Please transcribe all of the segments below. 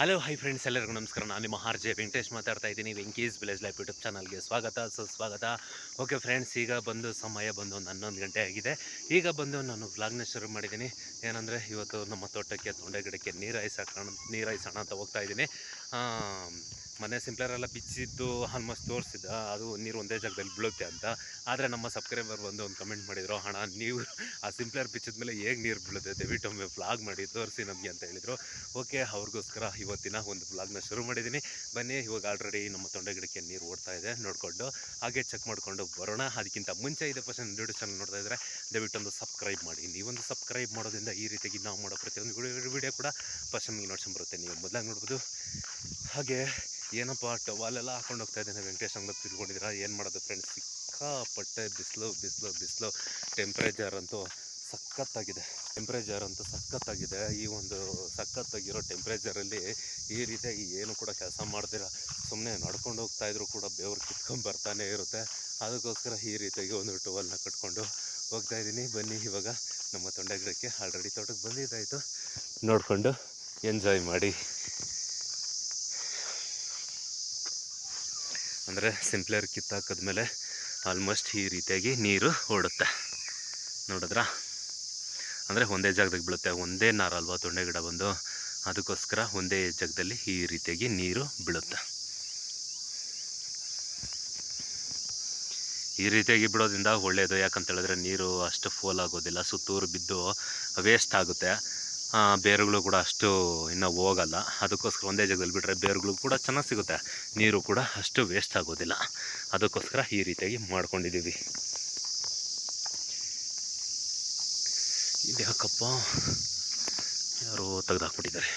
Hello hi friends ಎಲ್ಲರಿಗೂ ನಮಸ್ಕಾರ. ನಾನು ನಿಮ್ಮ ಆರ್ ಜೆ ವೆಂಕಟೇಶ್ ಮಾತಾಡ್ತಾ ಇದ್ದೀನಿ. ವೆಂಕೀಸ್ ವಿಲೇಜ್ ಲೈಫ್ ಯೂಟ್ಯೂಬ್ ಚಾನಲ್ಗೆ ಸ್ವಾಗತ. ಸುಸ್ವಾಗತ ಓಕೆ ಫ್ರೆಂಡ್ಸ್ ಈಗ ಬಂದು ಸಮಯ ಬಂದು ಒಂದು ಹನ್ನೊಂದು ಗಂಟೆ ಆಗಿದೆ. ಈಗ ಬಂದು ನಾನು ವ್ಲಾಗ್ನ ಶುರು ಮಾಡಿದ್ದೀನಿ. ಏನಂದರೆ, ಇವತ್ತು ನಮ್ಮ ತೋಟಕ್ಕೆ, ತೊಂಡೆ ಗಿಡಕ್ಕೆ ನೀರು ಹಾಯಿಸೋಣ ನೀರು ಹಾಯಿಸೋಣ ಅಂತ ಹೋಗ್ತಾ ಇದ್ದೀನಿ. ಮನೆ ಸಿಂಪ್ಲರೆಲ್ಲ ಬಿಚ್ಚಿದ್ದು ಆಲ್ಮೋಸ್ಟ್ ತೋರಿಸಿದ್ದ. ಅದು ನೀರು ಒಂದೇ ಜಾಗದಲ್ಲಿ ಬೀಳುತ್ತೆ ಅಂತ. ಆದರೆ ನಮ್ಮ ಸಬ್ಸ್ಕ್ರೈಬರ್ ಬಂದು ಒಂದು ಕಮೆಂಟ್ ಮಾಡಿದರು ಹಣ ನೀವು ಆ ಸಿಂಪ್ಲರ್ ಬಿಚ್ಚಿದ ಮೇಲೆ ಹೇಗೆ ನೀರು ಬೀಳುತ್ತೆ? ದಯವಿಟ್ಟು ಒಮ್ಮೆ ವ್ಲಾಗ್ ಮಾಡಿ, ತೋರಿಸಿ ನಮಗೆ, ಅಂತ ಹೇಳಿದರು. ಓಕೆ ಅವ್ರಿಗೋಸ್ಕರ ಇವತ್ತಿನ ಒಂದು ಫ್ಲಾಗ್ನ ಶುರು ಮಾಡಿದ್ದೀನಿ. ಬನ್ನಿ, ಇವಾಗ ಆಲ್ರೆಡಿ ನಮ್ಮ ತೊಂಡೆ ಗಿಡಕ್ಕೆ ನೀರು ಓಡ್ತಾ ಇದೆ ನೋಡಿಕೊಂಡು. ಹಾಗೆ ಚೆಕ್ ಮಾಡಿಕೊಂಡು ಬರೋಣ. ಅದಕ್ಕಿಂತ ಮುಂಚೆ ಇದೆ ಪರ್ಸೆಂಟ್ ಯೂಟ್ಯೂಬ್ ಚಾನಲ್ ನೋಡ್ತಾ ಇದ್ದರೆ ದಯವಿಟ್ಟು ಒಂದು ಸಬ್ಸ್ಕ್ರೈಬ್ ಮಾಡಿ. ನೀವೊಂದು ಸಬ್ಸ್ಕ್ರೈಬ್ ಮಾಡೋದ್ರಿಂದ ಈ ರೀತಿಯಾಗಿ ನಾವು ಮಾಡೋ ಪ್ರತಿಯೊಂದು ವಿಡಿಯೋ ಕೂಡ ಪರ್ಸೆಂಟ್ ನಿಮಗೆ ಬರುತ್ತೆ. ನೀವು ಮೊದಲಾಗಿ ನೋಡ್ಬೋದು. ಹಾಗೆ ಏನಪ್ಪ ಟವಾಲೆಲ್ಲ ಹಾಕೊಂಡು ಹೋಗ್ತಾ ಇದ್ದೇನೆ. ವೆಂಕಟೇಶ್ ಅಂಗ ತಿಳ್ಕೊಂಡಿದ್ದೀರಾ? ಏನು ಮಾಡೋದು ಫ್ರೆಂಡ್ಸ್ ಸಿಕ್ಕಾಪಟ್ಟೆ ಬಿಸಿಲು ಬಿಸಿಲು ಬಿಸಿಲು. ಟೆಂಪ್ರೇಚರ್ ಅಂತೂ ಸಖತ್ತಾಗಿದೆ. ಟೆಂಪ್ರೇಚರ್ ಅಂತೂ ಸಖತ್ತಾಗಿದೆ. ಈ ಒಂದು ಸಖತ್ತಾಗಿರೋ ಟೆಂಪ್ರೇಚರಲ್ಲಿ ಈ ರೀತಿಯಾಗಿ ಏನು ಕೂಡ ಕೆಲಸ ಮಾಡ್ತೀರ ಸುಮ್ಮನೆ ನಡ್ಕೊಂಡು ಹೋಗ್ತಾ ಇದ್ರು ಕೂಡ ಬೆವರು ಕಿತ್ಕೊಂಡು ಬರ್ತಾನೆ ಇರುತ್ತೆ. ಅದಕ್ಕೋಸ್ಕರ ಈ ರೀತಿಯಾಗಿ ಒಂದು ಟವಲ್ನ ಕಟ್ಕೊಂಡು ಹೋಗ್ತಾ ಇದ್ದೀನಿ. ಬನ್ನಿ, ಇವಾಗ ನಮ್ಮ ತೊಂಡೆ ಗಿಡಕ್ಕೆ ಆಲ್ರೆಡಿ ತೋಟಕ್ಕೆ ಬಂದಿದ್ದಾಯಿತು. ನೋಡಿಕೊಂಡು ಎಂಜಾಯ್ ಮಾಡಿ. ಅಂದರೆ ಸಿಂಪ್ಲರ್ ಕಿತ್ತಾಕಿದ್ಮೇಲೆ ಆಲ್ಮೋಸ್ಟ್ ಈ ರೀತಿಯಾಗಿ ನೀರು ಓಡುತ್ತೆ. ನೋಡಿದ್ರಾ? ಅಂದರೆ ಒಂದೇ ಜಾಗದಾಗ ಬೀಳುತ್ತೆ. ಒಂದೇ ನಾರಲ್ವಾ ತೊಂಡೆ ಗಿಡ ಬಂದು, ಅದಕ್ಕೋಸ್ಕರ ಒಂದೇ ಜಾಗದಲ್ಲಿ ಈ ರೀತಿಯಾಗಿ ನೀರು ಬೀಳುತ್ತೆ. ಈ ರೀತಿಯಾಗಿ ಬಿಡೋದ್ರಿಂದ ಒಳ್ಳೆಯದು ಯಾಕಂತ ಹೇಳಿದ್ರೆ ನೀರು ಅಷ್ಟು ಫೋಲ್ ಆಗೋದಿಲ್ಲ. ಸುತ್ತೂರು ಬಿದ್ದು ವೇಸ್ಟ್ ಆಗುತ್ತೆ. ಬೇರುಗಳು ಕೂಡ ಅಷ್ಟು ಇನ್ನೂ ಹೋಗಲ್ಲ. ಅದಕ್ಕೋಸ್ಕರ ಒಂದೇ ಜಾಗದಲ್ಲಿ ಬಿಟ್ಟರೆ ಬೇರುಗಳು ಕೂಡ ಚೆನ್ನಾಗಿ ಸಿಗುತ್ತೆ. ನೀರು ಕೂಡ ಅಷ್ಟು ವೇಸ್ಟ್ ಆಗೋದಿಲ್ಲ. ಅದಕ್ಕೋಸ್ಕರ ಈ ರೀತಿಯಾಗಿ ಮಾಡ್ಕೊಂಡಿದ್ದೀವಿ. ಇದು ಯಾಕಪ್ಪ? ಯಾರೋ ತೆಗೆದಾಕ್ಬಿಟ್ಟಿದ್ದಾರೆ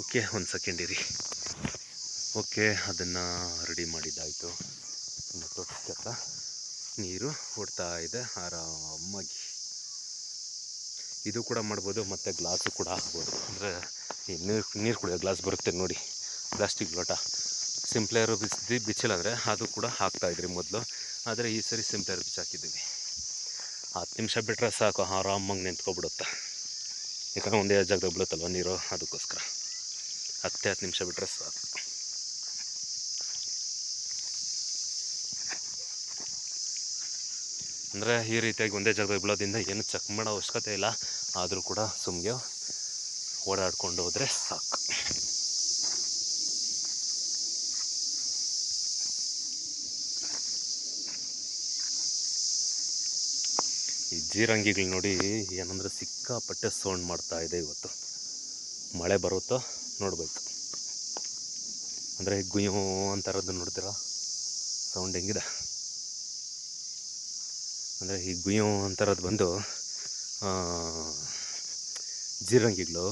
ಓಕೆ, ಒಂದು ಸೆಕೆಂಡ್ ಇರಿ. ಓಕೆ, ಅದನ್ನು ರೆಡಿ ಮಾಡಿದ್ದಾಯಿತು. ಇನ್ನು ನೀರು ಹೊಡ್ತಾ ಇದೆ. ಆರಾಮಾಗಿ. ಇದು ಕೂಡ ಮಾಡ್ಬೋದು, ಮತ್ತು ಗ್ಲಾಸು ಕೂಡ ಹಾಕ್ಬೋದು ಅಂದರೆ ಈ ನೀರು ನೀರು ಕುಡಿಯೋ ಗ್ಲಾಸ್ ಬರುತ್ತೆ ನೋಡಿ, ಪ್ಲಾಸ್ಟಿಕ್ ಲೋಟ. ಸಿಂಪ್ಲೇರು ಬಿಚ್ಚಿ ಬಿಚ್ಚಿಲ್ಲ ಅಂದರೆ ಅದು ಕೂಡ ಹಾಕ್ತಾಯಿದ್ರಿ ಮೊದಲು. ಆದರೆ ಈ ಸರಿ ಸಿಂಪ್ಲೇರ್ ಬಿಚ್ಚಾಕಿದ್ದೀವಿ ಹತ್ತು ನಿಮಿಷ ಬಿಟ್ಟರೆ ಸಾಕು, ಆರಾಮಾಗಿ ನಿಂತ್ಕೊಬಿಡುತ್ತೆ. ಯಾಕಂದರೆ ಒಂದೇ ಜಾಗದಾಗ ಬೀಳುತ್ತಲ್ವ ನೀರು? ಅದಕ್ಕೋಸ್ಕರ. ಹತ್ತೇ ಹತ್ತು ನಿಮಿಷ ಬಿಟ್ಟರೆ ಸಾಕು. ಅಂದರೆ ಈ ರೀತಿಯಾಗಿ ಒಂದೇ ಜಾಗದಲ್ಲಿ ಬೀಳೋದ್ರಿಂದ ಏನು ಚೆಕ್ ಮಾಡೋ ಅವಶ್ಯಕತೆ ಇಲ್ಲ. ಆದರೂ ಕೂಡ ಸುಮ್ಗೆ ಓಡಾಡ್ಕೊಂಡು ಹೋದರೆ ಸಾಕು. ಈ ಜೀರಂಗಿಗಳು ನೋಡಿ ಏನಂದ್ರೆ ಸಿಕ್ಕಾಪಟ್ಟೆ ಸೌಂಡ್ ಮಾಡ್ತಾ ಇದೆ ಇವತ್ತು. ಮಳೆ ಬರುತ್ತೋ ನೋಡಬೇಕು. ಅಂದರೆ ಗುಯ್ಯೋ ಅಂತಾರದ್ದು ನೋಡ್ತೀರಾ? ಸೌಂಡ್ ಹೆಂಗಿದೆ? ಅಂದರೆ ಈ ಗುಯ್ಯೋ ಅಂತರದ್ದು ಬಂದು ಜೀರಂಗಿಗಳು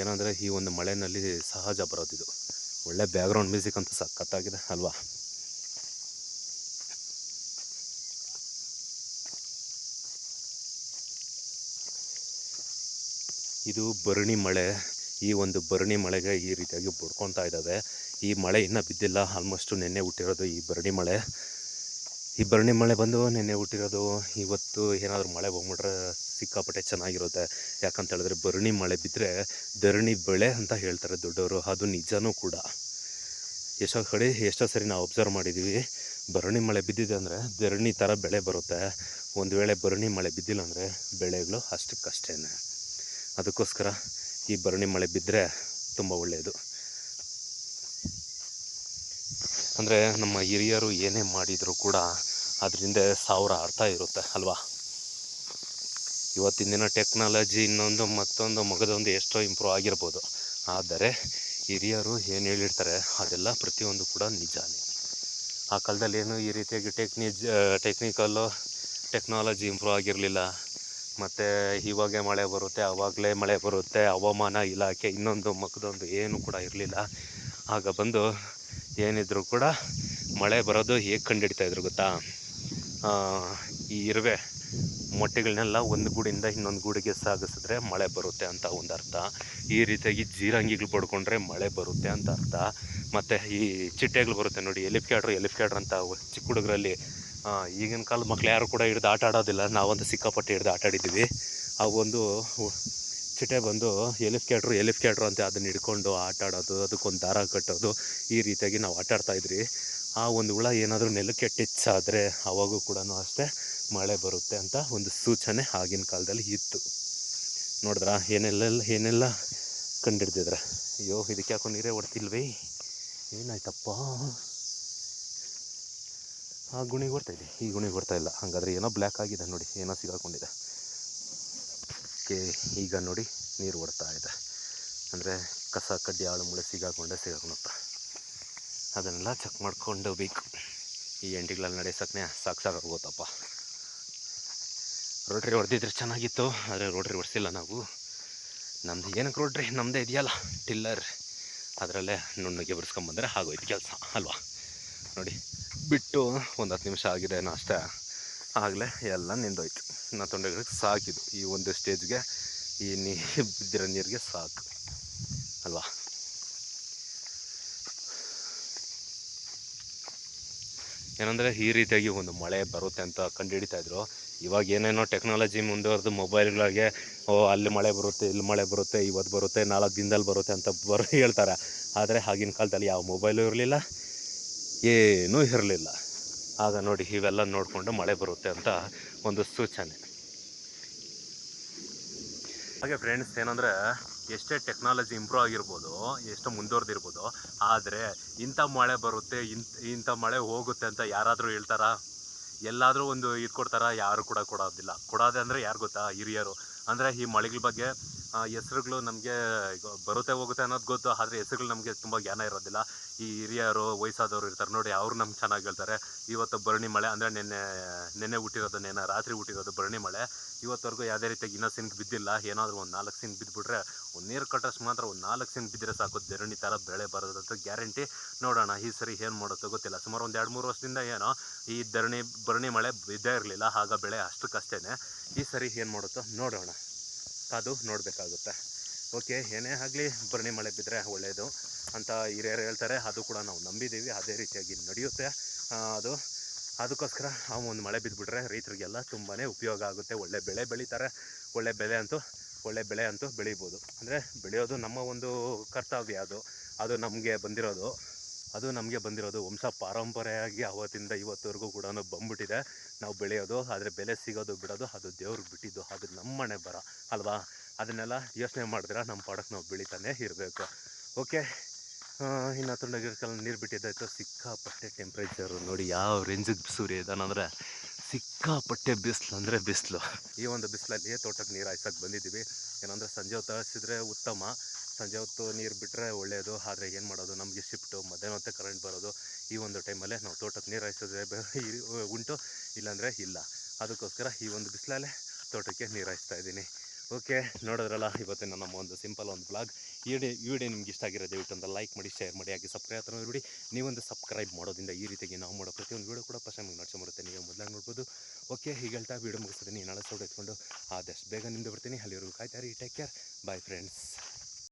ಏನಂದರೆ ಈ ಒಂದು ಮಳೆಯಲ್ಲಿ ಸಹಜ ಬರೋದಿದು ಒಳ್ಳೆ ಬ್ಯಾಕ್ಗ್ರೌಂಡ್ ಮ್ಯೂಸಿಕ್ ಅಂತ ಸಖತ್ತಾಗಿದೆ, ಅಲ್ವಾ? ಇದು ಭರಣಿ ಮಳೆ. ಈ ಒಂದು ಭರಣಿ ಮಳೆಗೆ ಈ ರೀತಿಯಾಗಿ ಬಡ್ಕೊತಾ ಇದ್ದಾವೆ. ಈ ಮಳೆ ಇನ್ನೂ ಬಿದ್ದಿಲ್ಲ, ಆಲ್ಮೋಸ್ಟು ನೆನ್ನೆ ಹುಟ್ಟಿರೋದು ಈ ಭರಣಿ ಮಳೆ. ಈ ಭರಣಿ ಮಳೆ ಬಂದು ನೆನ್ನೆ ಹುಟ್ಟಿರೋದು, ಇವತ್ತು ಏನಾದರೂ ಮಳೆ ಬಂದ್ಬಿಟ್ರೆ ಸಿಕ್ಕಾಪಟ್ಟೆ ಚೆನ್ನಾಗಿರುತ್ತೆ. ಯಾಕಂತ ಹೇಳಿದ್ರೆ ಭರಣಿ ಮಳೆ ಬಿದ್ದರೆ ಧರಣಿ ಬೆಳೆ ಅಂತ ಹೇಳ್ತಾರೆ ದೊಡ್ಡವರು, ಅದು ನಿಜನೂ ಕೂಡ. ಎಷ್ಟೋ ಕಡೆ ಎಷ್ಟೋ ಸರಿ ನಾವು ಅಬ್ಸರ್ವ್ ಮಾಡಿದ್ದೀವಿ ಭರಣಿ ಮಳೆ ಬಿದ್ದಿದೆ ಅಂದರೆ ಧರಣಿ ಥರ ಬೆಳೆ ಬರುತ್ತೆ. ಒಂದು ವೇಳೆ ಭರಣಿ ಮಳೆ ಬಿದ್ದಿಲ್ಲ ಅಂದರೆ ಬೆಳೆಗಳು ಅಷ್ಟಕ್ಕಷ್ಟೇ ಅದಕ್ಕೋಸ್ಕರ ಈ ಭರಣಿ ಮಳೆ ಬಿದ್ದರೆ ತುಂಬ ಒಳ್ಳೆಯದು ಅಂದರೆ ನಮ್ಮ ಹಿರಿಯರು ಏನೇ ಮಾಡಿದರೂ ಕೂಡ ಅದರಿಂದ ಸಾವಿರ ಅರ್ಥ ಇರುತ್ತೆ, ಅಲ್ವಾ? ಇವತ್ತಿನ ದಿನ ಟೆಕ್ನಾಲಜಿ ಇನ್ನೊಂದು ಮತ್ತೊಂದು ಮಗದೊಂದು ಎಷ್ಟೋ ಇಂಪ್ರೂವ್ ಆಗಿರ್ಬೋದು. ಆದರೆ ಹಿರಿಯರು ಏನು ಹೇಳಿರ್ತಾರೆ ಅದೆಲ್ಲ ಪ್ರತಿಯೊಂದು ಕೂಡ ನಿಜಾನೇ. ಆ ಕಾಲದಲ್ಲಿ ಏನು ಈ ರೀತಿಯಾಗಿ ಟೆಕ್ನಿಜ್ ಟೆಕ್ನಿಕಲ್ಲು ಟೆಕ್ನಾಲಜಿ ಇಂಪ್ರೂವ್ ಆಗಿರಲಿಲ್ಲ. ಮತ್ತು ಇವಾಗೇ ಮಳೆ ಬರುತ್ತೆ ಆವಾಗಲೇ ಮಳೆ ಬರುತ್ತೆ, ಹವಾಮಾನ ಇಲಾಖೆ ಇನ್ನೊಂದು ಮಗದೊಂದು ಏನು ಕೂಡ ಇರಲಿಲ್ಲ. ಆಗ ಬಂದು ಏನಿದ್ರು ಕೂಡ ಮಳೆ ಬರೋದು ಹೇಗೆ ಕಂಡುಹಿಡಿತಾ ಇದ್ರು ಗೊತ್ತಾ? ಈ ಇರುವೆ ಮೊಟ್ಟೆಗಳನ್ನೆಲ್ಲ ಒಂದು ಗೂಡಿಂದ ಇನ್ನೊಂದು ಗೂಡಿಗೆ ಸಾಗಿಸಿದ್ರೆ ಮಳೆ ಬರುತ್ತೆ ಅಂತ ಒಂದು ಅರ್ಥ. ಈ ರೀತಿಯಾಗಿ ಜೀರಂಗಿಗಳು ಪಡ್ಕೊಂಡ್ರೆ ಮಳೆ ಬರುತ್ತೆ ಅಂತ ಅರ್ಥ. ಮತ್ತು ಈ ಚಿಟ್ಟೆಗಳು ಬರುತ್ತೆ ನೋಡಿ ಎಲಿಫ್ ಕ್ಯಾಡ್ರು ಎಲಿಫ್ ಕ್ಯಾಡ್ರು ಅಂತ ಚಿಕ್ಕ ಹುಡುಗರಲ್ಲಿ ಈಗಿನ ಕಾಲದ ಮಕ್ಳು ಯಾರು ಕೂಡ ಹಿಡ್ದು ಆಟ ಆಡೋದಿಲ್ಲ. ನಾವಂತೂ ಸಿಕ್ಕಾಪಟ್ಟೆ ಹಿಡ್ದು ಆಟ ಆಡಿದ್ದೀವಿ. ಆ ಒಂದು ಚಿಟ್ಟೆ ಬಂದು ಎಲಿಫ್ ಕ್ಯಾಟ್ರು ಎಲಿಫ್ ಕ್ಯಾಟ್ರು ಅಂತ ಅದನ್ನ ಹಿಡ್ಕೊಂಡು ಆಟ ಆಡೋದು, ಅದಕ್ಕೊಂದು ದಾರ ಕಟ್ಟೋದು, ಈ ರೀತಿಯಾಗಿ ನಾವು ಆಟ ಆಡ್ತಾ ಇದ್ರಿ. ಆ ಒಂದು ಹುಳ ಏನಾದರೂ ನೆಲಕ್ಕೆ ಟಚ್ ಆದರೆ ಅವಾಗೂ ಕೂಡ ಅಷ್ಟೇ ಮಳೆ ಬರುತ್ತೆ ಅಂತ ಒಂದು ಸೂಚನೆ ಆಗಿನ ಕಾಲದಲ್ಲಿ ಇತ್ತು. ನೋಡಿದ್ರಾ ಏನೆಲ್ಲ ಏನೆಲ್ಲ ಕಂಡಿಡ್ದಿದ್ರೆ? ಅಯ್ಯೋ, ಇದಕ್ಕೆ ಯಾಕೋ ನೀರೇ ಹೊಡ್ತಿಲ್ವೇ? ಏನಾಯ್ತಪ್ಪ? ಆ ಗುಣಿಗೆ ಬರ್ತಾಯಿದೆ ಈ ಗುಣಿಗೆ ಬರ್ತಾಯಿಲ್ಲ ಹಾಗಾದ್ರೆ ಏನೋ ಬ್ಲ್ಯಾಕ್ ಆಗಿದೆ ನೋಡಿ, ಏನೋ ಸಿಗಾಕೊಂಡಿದೆ. ಓಕೆ ಈಗ ನೋಡಿ ನೀರು ಓಡ್ತಾ ಇದೆ. ಅಂದರೆ ಕಸ ಕಡ್ಡಿ ಆಳು ಮುಳೆ ಸಿಗಾಕೊಂಡೆ ಸಿಗಾಕೊಂಡಪ್ಪ ಅದನ್ನೆಲ್ಲ ಚೆಕ್ ಮಾಡ್ಕೊಂಡು ಬೇಕು. ಈ ಎಂಟಿಗಳಲ್ಲಿ ಸಾಕು ಸಾಕಾಗೋತಪ್ಪ ರೋಟ್ರಿ ಹೊಡೆದಿದ್ರೆ ಚೆನ್ನಾಗಿತ್ತು, ಆದರೆ ರೋಟ್ರಿ ಹೊಡೆಸಿಲ್ಲ ನಾವು. ನಮ್ದು ಏನಕ್ಕೆ ರೋಟ್ರಿ? ನಮ್ಮದೇ ಇದೆಯಲ್ಲ, ಟಿಲ್ಲರ್. ಅದರಲ್ಲೇ ನುಣ್ಣಗೆ ಬಿಡಿಸ್ಕೊಂಬಂದರೆ ಆಗೋಯ್ತು ಕೆಲಸ, ಅಲ್ವಾ? ನೋಡಿ, ಬಿಟ್ಟು ಒಂದು ಹತ್ತು ನಿಮಿಷ ಆಗಿದೆ ಅಷ್ಟೇ ಆಗಲೇ ಎಲ್ಲ ನಿಂದೋಯ್ತು. ನಾ ತೊಂಡೆಗಳಿಗೆ ಸಾಕಿದು ಈ ಒಂದು ಸ್ಟೇಜ್ಗೆ ಈ ನೀ ಬಿದ್ದಿರೋ ನೀರಿಗೆ ಸಾಕು. ಅಲ್ವಾ? ಏನಂದರೆ ಈ ರೀತಿಯಾಗಿ ಒಂದು ಮಳೆ ಬರುತ್ತೆ ಅಂತ ಕಂಡುಹಿಡಿತಾ ಇದ್ರು. ಇವಾಗ ಏನೇನೋ ಟೆಕ್ನಾಲಜಿ ಮುಂದುವರೆದು ಮೊಬೈಲ್ಗಳಿಗೆ ಓ, ಅಲ್ಲಿ ಮಳೆ ಬರುತ್ತೆ, ಇಲ್ಲಿ ಮಳೆ ಬರುತ್ತೆ, ಇವತ್ತು ಬರುತ್ತೆ, ನಾಲ್ಕು ದಿನದಲ್ಲಿ ಬರುತ್ತೆ ಅಂತ ಬರೋ ಹೇಳ್ತಾರೆ. ಆದರೆ ಆಗಿನ ಕಾಲದಲ್ಲಿ ಯಾವ ಮೊಬೈಲು ಇರಲಿಲ್ಲ, ಏನೂ ಇರಲಿಲ್ಲ. ಆಗ ನೋಡಿ ಇವೆಲ್ಲ ನೋಡಿಕೊಂಡು ಮಳೆ ಬರುತ್ತೆ ಅಂತ ಒಂದು ಸೂಚನೆ. ಹಾಗೆ ಫ್ರೆಂಡ್ಸ್ ಏನಂದರೆ ಎಷ್ಟೇ ಟೆಕ್ನಾಲಜಿ ಇಂಪ್ರೂವ್ ಆಗಿರ್ಬೋದು, ಎಷ್ಟು ಮುಂದುವರೆದಿರ್ಬೋದು ಆದರೆ ಇಂಥ ಮಳೆ ಬರುತ್ತೆ, ಇಂಥ ಇಂಥ ಮಳೆ ಹೋಗುತ್ತೆ ಅಂತ ಯಾರಾದರೂ ಹೇಳ್ತಾರಾ? ಎಲ್ಲಾದರೂ ಒಂದು ಇದು ಕೊಡ್ತಾರಾ? ಯಾರು ಕೂಡ ಕೊಡೋದಿಲ್ಲ. ಕೊಡೋದೆ ಅಂದರೆ ಯಾರು ಗೊತ್ತಾ? ಹಿರಿಯರು. ಅಂದರೆ ಈ ಮಳೆಗಳ ಬಗ್ಗೆ ಹೆಸ್ರುಗಳು ನಮಗೆ ಬರುತ್ತೆ ಹೋಗುತ್ತೆ ಅನ್ನೋದು ಗೊತ್ತು, ಆದರೆ ಹೆಸರುಗಳು ನಮಗೆ ತುಂಬ ಜ್ಞಾನ ಇರೋದಿಲ್ಲ. ಈ ಹಿರಿಯರು, ವಯಸ್ಸಾದವರು ಇರ್ತಾರೆ ನೋಡಿ, ಅವ್ರು ನಮ್ಗೆ ಚೆನ್ನಾಗಿ ಹೇಳ್ತಾರೆ. ಇವತ್ತು ಭರಣಿ ಮಳೆ ಅಂದರೆ ನಿನ್ನೆ, ನೆನ್ನೆ ಹುಟ್ಟಿರೋದು ನೆನ್ನೆ, ರಾತ್ರಿ ಹುಟ್ಟಿರೋದು ಭರಣಿ ಮಳೆ. ಇವತ್ತವರೆಗೂ ಯಾವುದೇ ರೀತಿಯಾಗಿ ಇನ್ನೂ ಸಿನ್ಗೆ ಬಿದ್ದಿಲ್ಲ. ಏನಾದರೂ ಒಂದು ನಾಲ್ಕು ಸಿನ್ ಬಿದ್ದುಬಿಟ್ರೆ ಒಂದು ನೀರು ಕಟ್ಟಷ್ಟು ಮಾತ್ರ ಒಂದು ನಾಲ್ಕು ಸಿನ್ ಬಿದ್ದರೆ ಸಾಕು. ಧರಣಿ ಥರ ಬೆಳೆ ಬರೋದಂತ ಗ್ಯಾರಂಟಿ. ನೋಡೋಣ, ಈ ಸರಿ ಏನು ಮಾಡುತ್ತೋ ಗೊತ್ತಿಲ್ಲ. ಸುಮಾರು ಒಂದು ಎರಡು, ಮೂರು ವರ್ಷದಿಂದ ಏನೋ ಈ ಧರಣಿ ಭರಣಿ ಮಳೆ ಬಿದ್ದೇ ಇರಲಿಲ್ಲ. ಆಗ ಬೆಳೆ ಅಷ್ಟಕ್ಕಷ್ಟೇ ಈ ಸರಿ ಏನು ಮಾಡುತ್ತೋ ನೋಡೋಣ. ಕಾದು ನೋಡಬೇಕಾಗುತ್ತೆ. ಓಕೆ, ಏನೇ ಆಗಲಿ ಭರಣಿ ಮಳೆ ಬಿದ್ದರೆ ಒಳ್ಳೆಯದು ಅಂತ ಹಿರಿಯರು ಹೇಳ್ತಾರೆ. ಅದು ಕೂಡ ನಾವು ನಂಬಿದ್ದೀವಿ ಅದೇ ರೀತಿಯಾಗಿ ನಡೆಯುತ್ತೆ. ಅದು ಅದಕ್ಕೋಸ್ಕರ ಆ ಒಂದು ಮಳೆ ಬಿದ್ದುಬಿಟ್ರೆ ರೈತರಿಗೆಲ್ಲ ತುಂಬಾ ಉಪಯೋಗ ಆಗುತ್ತೆ. ಒಳ್ಳೆ ಬೆಳೆ ಬೆಳೀತಾರೆ. ಒಳ್ಳೆ ಬೆಳೆ ಅಂತೂ, ಒಳ್ಳೆ ಬೆಳೆ ಅಂತೂ ಬೆಳಿಬೋದು. ಅಂದರೆ ಬೆಳೆಯೋದು ನಮ್ಮ ಒಂದು ಕರ್ತವ್ಯ ಅದು. ಅದು ನಮಗೆ ಬಂದಿರೋದು. ಅದು ನಮಗೆ ಬಂದಿರೋದು ವಂಶ ಪಾರಂಪರೆಯಾಗಿ ಅವತ್ತಿಂದ ಇವತ್ತವರೆಗೂ ಕೂಡ ಬಂದ್ಬಿಟ್ಟಿದೆ. ನಾವು ಬೆಳೆಯೋದು, ಆದರೆ ಬೆಲೆ ಸಿಗೋದು, ಬಿಡೋದು, ಅದು ದೇವ್ರಿಗೆ ಬಿಟ್ಟಿದ್ದು, ಅದು ನಮ್ಮನೆ ಬರ. ಅಲ್ವಾ? ಅದನ್ನೆಲ್ಲ ಯೋಚನೆ ಮಾಡಿದ್ರೆ ನಮ್ಮ ಪಾಡಕ್ಕೆ ನಾವು ಬೆಳೀತಾನೆ ಇರಬೇಕು. ಓಕೆ ಇನ್ನು ತುಂಡಗಿರ್ಕಲ್ಲಿ ನೀರು ಬಿಟ್ಟಿದ್ದಾಯ್ತು. ಸಿಕ್ಕಾಪಟ್ಟೆ ಟೆಂಪ್ರೇಚರು ನೋಡಿ ಯಾವ ರೇಂಜಿಗೆ ಸೂರ್ಯ ಇದ್ದಾನಂದ್ರೆ ಸಿಕ್ಕಾಪಟ್ಟೆ ಬಿಸಿಲು ಅಂದರೆ ಬಿಸಿಲು. ಈ ಒಂದು ಬಿಸಿಲಲ್ಲಿ ತೋಟಕ್ಕೆ ನೀರು ಹಾಯ್ಸಕ್ಕೆ ಬಂದಿದ್ದೀವಿ. ಏನಂದರೆ ಸಂಜೆ ಹೊತ್ತು ಹಾಯಿಸಿದ್ರೆ ಉತ್ತಮ. ಸಂಜೆ ಹೊತ್ತು ನೀರು ಬಿಟ್ಟರೆ ಒಳ್ಳೆಯದು ಆದರೆ ಏನು ಮಾಡೋದು? ನಮಗೆ ಶಿಫ್ಟು ಮಧ್ಯಾಹ್ನ ಹೊತ್ತೆ ಕರೆಂಟ್ ಬರೋದು. ಈ ಒಂದು ಟೈಮಲ್ಲೇ ನಾವು ತೋಟಕ್ಕೆ ನೀರು ಹಾಯಿಸಿದ್ರೆ ಉಂಟು? ಇಲ್ಲಾಂದರೆ ಇಲ್ಲ. ಅದಕ್ಕೋಸ್ಕರ ಈ ಒಂದು ಬಿಸಿಲಲ್ಲೇ ತೋಟಕ್ಕೆ ನೀರು ಹಾಯಿಸ್ತಾ ಇದ್ದೀನಿ. ಓಕೆ, ನೋಡಿದ್ರಲ್ಲ, ಇವತ್ತಿನ ನಮ್ಮ ಒಂದು ಸಿಂಪಲ್ ಒಂದು ಬ್ಲಾಗ್ ಈ ವಿಡಿಯೋ ನಿಮ್ಗೆ ಇಷ್ಟ ಆಗಿರೋ ದಯವಿಟ್ಟು ಒಂದು ಲೈಕ್ ಮಾಡಿ ಶೇರ್ ಮಾಡಿ, ಹಾಗೆ ಸಬ್ಸ್ಕ್ರೈಬ್ ಹತ್ರ ನೋಡಿ ನೀವೊಂದು ಸಬ್ಸ್ಕ್ರೈಬ್ ಮಾಡೋದ್ರಿಂದ ಈ ರೀತಿಯಾಗಿ ನಾವು ಮಾಡೋ ಪ್ರತಿಯೊಂದು ವಿಡಿಯೋ ಕೂಡ ಫಸ್ಟ್ ನಮಗೆ ಬರುತ್ತೆ. ನೀವು ಮೊದಲಾಗಿ ನೋಡ್ಬೋದು. ಓಕೆ ಹೀಗೆ ಹೇಳ್ತಾ ವಿಡಿಯೋ ಮುಗಿಸ್ತೀನಿ ನಾಳೆ ಸೌಡ್ ಎತ್ಕೊಂಡು, ಆದಷ್ಟು ಬೇಗ ನಿಮ್ಮದು ಬರ್ತೀನಿ. ಅಲ್ಲಿವರೆಗೂ ಕಾಯ್ತಾರೆ ಟೇಕ್ ಕೇರ್ ಬಾಯ್ ಫ್ರೆಂಡ್ಸ್